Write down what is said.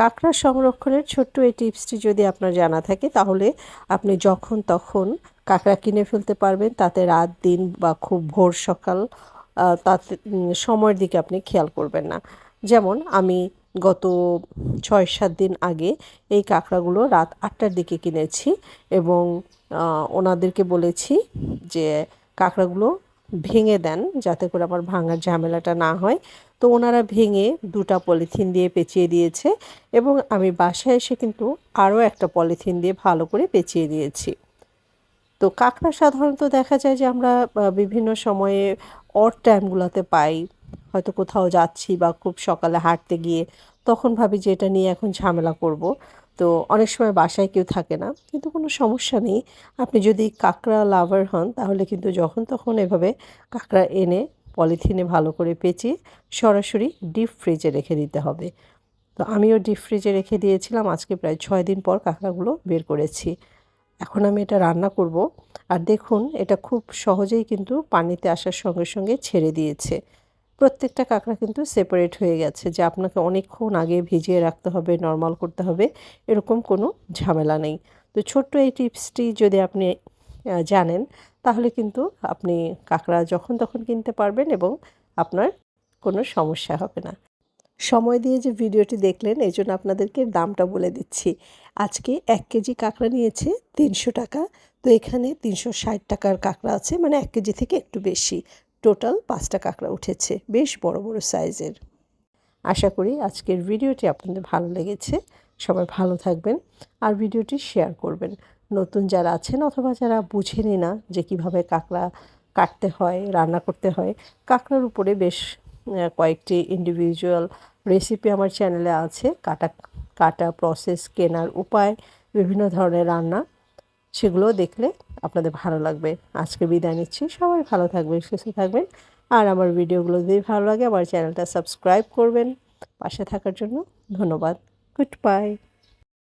কাঁকড়া সংরক্ষণের ছোট্ট এই টিপসটি যদি আপনার জানা থাকে, তাহলে আপনি যখন তখন কাঁকড়া কিনে ফেলতে পারবেন। তাতে রাত, দিন বা খুব ভোর সকাল তাতে সময়ের দিকে আপনি খেয়াল করবেন না। যেমন আমি গত ছয় সাত দিন আগে এই কাঁকড়াগুলো রাত আটটার দিকে কিনেছি এবং ওনাদেরকে বলেছি যে কাঁকড়াগুলো ভেঙে দেন যাতে করে আমার ভাঙার ঝামেলাটা না হয়। তো ওনারা ভেঙে দুটা পলিথিন দিয়ে পেঁচিয়ে দিয়েছে এবং আমি বাসায় এসে কিন্তু আরও একটা পলিথিন দিয়ে ভালো করে পেঁচিয়ে দিয়েছি। তো কাঁকড়া সাধারণত দেখা যায় যে আমরা বিভিন্ন সময়ে অড টাইমগুলোতে পাই। হয়তো কোথাও যাচ্ছি বা খুব সকালে হাঁটতে গিয়ে, তখন ভাবি যে এটা নিয়ে এখন ঝামেলা করব। তো অনেক সময় বাসায় কেউ থাকে না, কিন্তু কোনো সমস্যা নেই। আপনি যদি কাঁকড়া লাভার হন, তাহলে কিন্তু যখন তখন এভাবে কাঁকড়া এনে পলিথিনে ভালো করে পেঁচিয়ে সরাসরি ডিপ ফ্রিজে রেখে দিতে হবে। তো আমিও ডিপ ফ্রিজে রেখে দিয়েছিলাম, আজকে প্রায় ছয় দিন পর কাঁকড়াগুলো বের করেছি। এখন আমি এটা রান্না করব, আর দেখুন এটা খুব সহজেই কিন্তু পানিতে আসার সঙ্গে সঙ্গে ছেড়ে দিয়েছে। প্রত্যেকটা কাঁকড়া কিন্তু সেপারেট হয়ে গেছে, যে আপনাকে অনেকক্ষণ আগে ভিজিয়ে রাখতে হবে নর্মাল করতে হবে, এরকম কোনো ঝামেলা নেই। তো ছোট্ট এই টিপসটি যদি আপনি জানেন, তাহলে কিন্তু আপনি কাঁকড়া যখন তখন কিনতে পারবেন এবং আপনার কোনো সমস্যা হবে না। সময় দিয়ে যে ভিডিওটি দেখলেন, এই জন্য আপনাদেরকে দামটা বলে দিচ্ছি। আজকে এক কেজি কাঁকড়া নিয়েছে তিনশো টাকা, তো এখানে তিনশো ষাট টাকার কাঁকড়া আছে মানে এক কেজি থেকে একটু বেশি। টোটাল পাঁচটা কাঁকড়া উঠেছে, বেশ বড় বড় সাইজের। আশা করি আজকের ভিডিওটি আপনাদের ভালো লেগেছে। সবাই ভালো থাকবেন আর ভিডিওটি শেয়ার করবেন। নতুন যারা আছেন অথবা যারা বুঝেনি না যে কীভাবে কাঁকড়া কাটতে হয়, রান্না করতে হয়, কাঁকড়ার উপরে বেশ কয়েকটি ইন্ডিভিজুয়াল রেসিপি আমার চ্যানেলে আছে। কাটা কাটা প্রসেস কেনার উপায়, বিভিন্ন ধরনের রান্না। সেগুলো দেখলে আপনাদের ভালো লাগবে। আজকে বিদায় নিচ্ছি। সবাই ভালো থাকবে সুস্থ থাকবেন। আর আমার ভিডিওগুলো যদি ভালো লাগে, আমার চ্যানেলটা সাবস্ক্রাইব করবেন। পাশে থাকার জন্য ধন্যবাদ। Good bye.